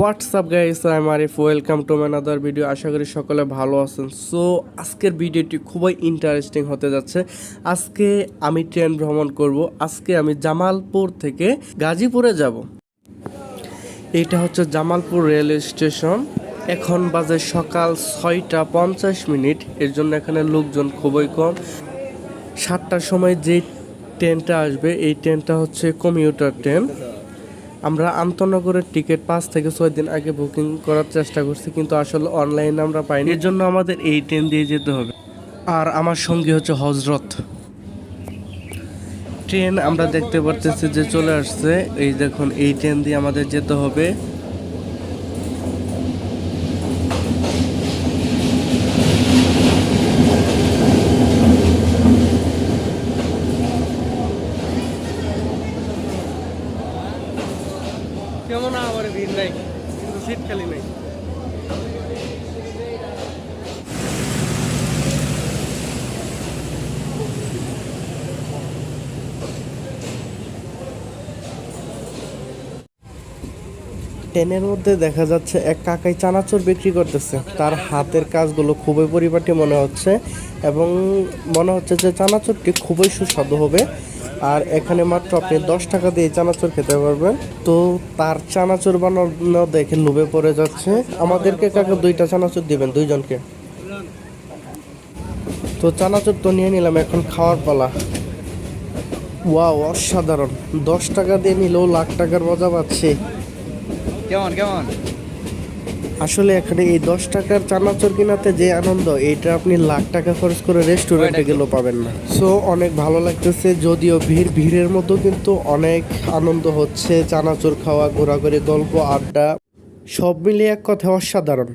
WhatsApp guys I Arif welcome to ম্যানাদার video আশা করি সকলে ভালো আছেন। সো আজকের ভিডিওটি খুবই ইন্টারেস্টিং হতে যাচ্ছে। আজকে আমি ট্রেন ভ্রমণ করব। আজকে আমি জামালপুর থেকে গাজীপুরে যাব। এটা হচ্ছে জামালপুর রেল স্টেশন এখন বাজে সকাল ছয়টা পঞ্চাশ মিনিট। এর জন্য এখানে লোকজন খুবই কম। সাতটার সময় যে ট্রেনটা আসবে, এই ট্রেনটা হচ্ছে কমিউটার ট্রেন আমরা আন্তনগরের টিকিট পাঁচ থেকে ছয় দিন আগে বুকিং করার চেষ্টা করছি কিন্তু আসলে অনলাইনে আমরা পাইনি। এর জন্য আমাদের এই ট্রেন দিয়ে যেতে হবে। আর আমার সঙ্গী হচ্ছে হজরত। ট্রেন আমরা দেখতে পারতেছি যে চলে আসছে। এই দেখুন এই ট্রেন দিয়ে আমাদের যেতে হবে। কেমন আমার ভিড় নাই, কিন্তু খালি নাই। ট্রেনের মধ্যে দেখা যাচ্ছে এক কাকাই চানাচুর বিক্রি করতেছে। তার হাতের কাজগুলো খুবই পরিপাটি মনে হচ্ছে এবং মনে হচ্ছে যে চানাচুরটি খুবই সুস্বাদু হবে। আর এখানে মাত্র আপনি দশ টাকা দিয়ে চানাচুর খেতে পারবেন। তো তার চানাচুর বানানো দেখে লোভে পড়ে যাচ্ছে। আমাদেরকে কাকা দুইটা চানাচুর দিবেন, দুইজনকে? তো চানাচুর তো নিয়ে নিলাম এখন খাওয়ার পালা। ওয়াও, অসাধারণ। দশ টাকা দিয়ে নিলেও লাখ টাকার মজা পাচ্ছি। কেমন কেমন? আসলে এখানে এই দশ টাকার চানাচুর কিনাতে যে আনন্দ এটা আপনি লাখ টাকা খরচ করে রেস্টুরেন্টে গেলেও পাবেন না। সো অনেক ভালো লাগতেছে যদিও ভিড় ভিড়ের মতো কিন্তু অনেক আনন্দ হচ্ছে চানাচুর খাওয়া ঘোরাঘুরি গল্প আড্ডা সব মিলিয়ে এক কথা অসাধারণ।